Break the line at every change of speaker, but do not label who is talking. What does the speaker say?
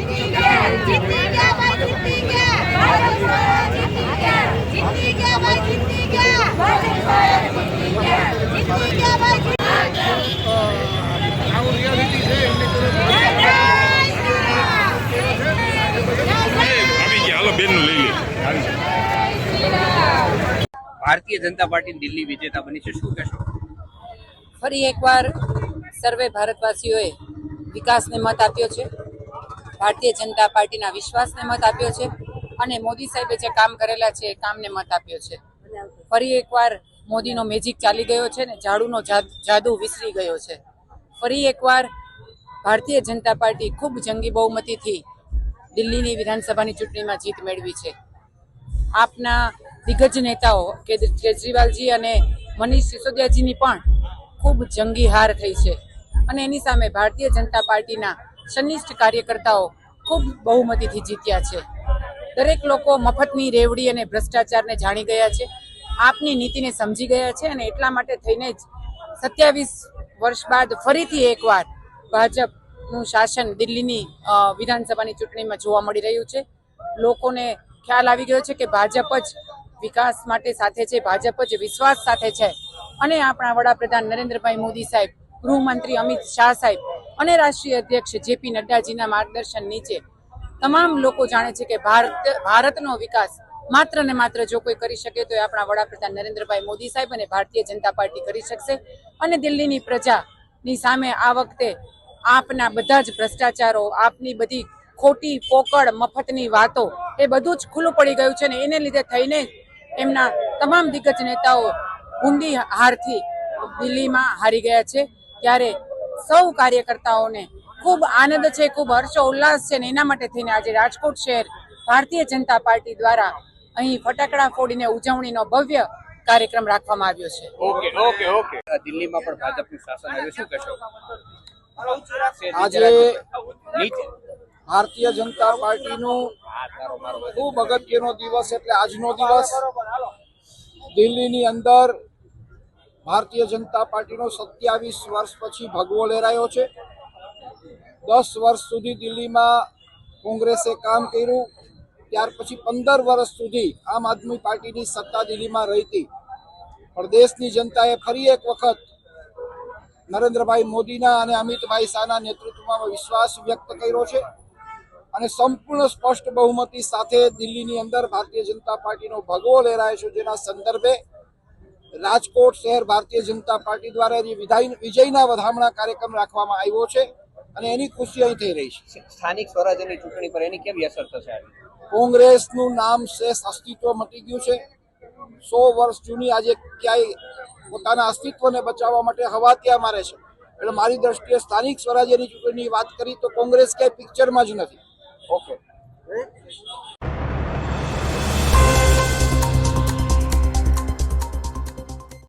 જીતી ગયા જીતી ગયા ભાઈ જીતી ગયા ભારત જીતી ગયા જીતી ગયા ભાઈ જીતી ગયા ભારત જીતી ગયા જીતી ગયા ભાઈ
લઈ લે.
ભારતીય જનતા પાર્ટી દિલ્હી વિજેતા બની છે. શું કહેશો?
ફરી એકવાર સર્વે ભારતવાસીઓએ વિકાસને મત આપ્યો છે. ભારતીય જનતા પાર્ટીના વિશ્વાસને મત આપ્યો છે અને મોદી સાહેબે જે કામ કરેલા છે એ કામને મત આપ્યો છે. ફરી એકવાર મોદીનો મેજિક ચાલી ગયો છે ને ઝાડુનો જાદુ વિસરી ગયો છે. ફરી એકવાર ભારતીય જનતા પાર્ટી ખૂબ જંગી બહુમતીથી દિલ્હીની વિધાનસભાની ચૂંટણીમાં જીત મેળવી છે. આપના દિગ્ગજ નેતાઓ કેજરીવાલજી અને મનીષ સિસોદિયાજીની પણ ખૂબ જંગી હાર થઈ છે અને એની સામે ભારતીય જનતા પાર્ટીના સનિષ્ઠ કાર્યકર્તાઓ ખૂબ બહુમતીથી જીત્યા છે. દરેક લોકો મફતની રેવડી અને ભ્રષ્ટાચારને જાણી ગયા છે, આપની નીતિને સમજી ગયા છે અને એટલા માટે થઈને જ સત્યાવીસ વર્ષ બાદ ફરીથી એકવાર ભાજપનું શાસન દિલ્હીની વિધાનસભાની ચૂંટણીમાં જોવા મળી રહ્યું છે. લોકોને ખ્યાલ આવી ગયો છે કે ભાજપ જ વિકાસ માટે સાથે છે, ભાજપ જ વિશ્વાસ સાથે છે. અને આપણા વડાપ્રધાન નરેન્દ્રભાઈ મોદી સાહેબ, ગૃહમંત્રી અમિત શાહ સાહેબ અને રાષ્ટ્રીય અધ્યક્ષ જેપી નડ્ડાજીના માર્ગદર્શન નીચે. તમામ લોકો જાણે છે કે ભારત, ભારતનો વિકાસ માત્ર ને માત્ર જો કોઈ કરી શકે તો એ આપણા વડાપ્રધાન નરેન્દ્રભાઈ મોદી સાહેબ અને ભારતીય જનતા પાર્ટી કરી શકશે. અને દિલ્હીની પ્રજાની સામે આ વખતે આપના બધા જ ભ્રષ્ટાચારો, આપની બધી ખોટી પોકળ, મફતની વાતો, એ બધું જ ખુલ્લું પડી ગયું છે ને એને લીધે થઈને એમના તમામ દિગ્ગજ નેતાઓ ઊંડી હારથી દિલ્હીમાં હારી ગયા છે. ત્યારે સૌ કાર્યકર્તાઓને ખૂબ આનંદ છે, ખૂબ હર્ષો ઉલ્લાસ છે ને એના માટે થઈને આજે રાજકોટ શહેર ભારતીય જનતા પાર્ટી દ્વારા અહીં ફટાકડા ફોડીને ઉજવણીનો ભવ્ય કાર્યક્રમ રાખવામાં આવ્યો છે.
Okay okay okay. દિલ્હીમાં પણ ભાજપનું શાસન આવ્યું શું કહેશો?
આજે ભારતીય જનતા પાર્ટીનું ખૂબ અગત્યનો દિવસ એટલે આજનો દિવસ. દિલ્હીની અંદર ભારતીય જનતા પાર્ટીનો સત્યાવીસ વર્ષ પછી ભગવો લહેરાયો છે. દસ વર્ષ સુધી દિલ્હીમાં કોંગ્રેસે કામ કર્યું. ત્યાર પછી પંદર વર્ષ સુધી આમ આદમી પાર્ટીની સત્તા દિલ્હીમાં રહી હતી. પણ દેશની જનતાએ ફરી એક વખત નરેન્દ્રભાઈ મોદીના અને અમિતભાઈ શાહના નેતૃત્વમાં વિશ્વાસ વ્યક્ત કર્યો છે અને સંપૂર્ણ સ્પષ્ટ બહુમતી સાથે દિલ્હીની અંદર ભારતીય જનતા પાર્ટીનો ભગવો લહેરાય છે. જેના સંદર્ભે રાજકોટ શહેર ભારતીય જનતા પાર્ટી દ્વારા વિજયના વધામણા કાર્યક્રમ રાખવામાં આવ્યો છે અને એની ખુશી અહીં થઈ રહી છે.
સ્થાનિક સ્વરાજ્યની ચૂંટણી પર એની કેવી અસર થશે
કોંગ્રેસનું નામ શેષ અસ્તિત્વ મટી ગયું છે. સો વર્ષ જૂની આજે ક્યાંય પોતાના અસ્તિત્વને બચાવવા માટે હવા ત્યાં મારે છે. એટલે મારી દ્રષ્ટિએ સ્થાનિક સ્વરાજ્યની ચૂંટણીની વાત કરી તો કોંગ્રેસ ક્યાંય પિક્ચરમાં જ નથી.
ઓકે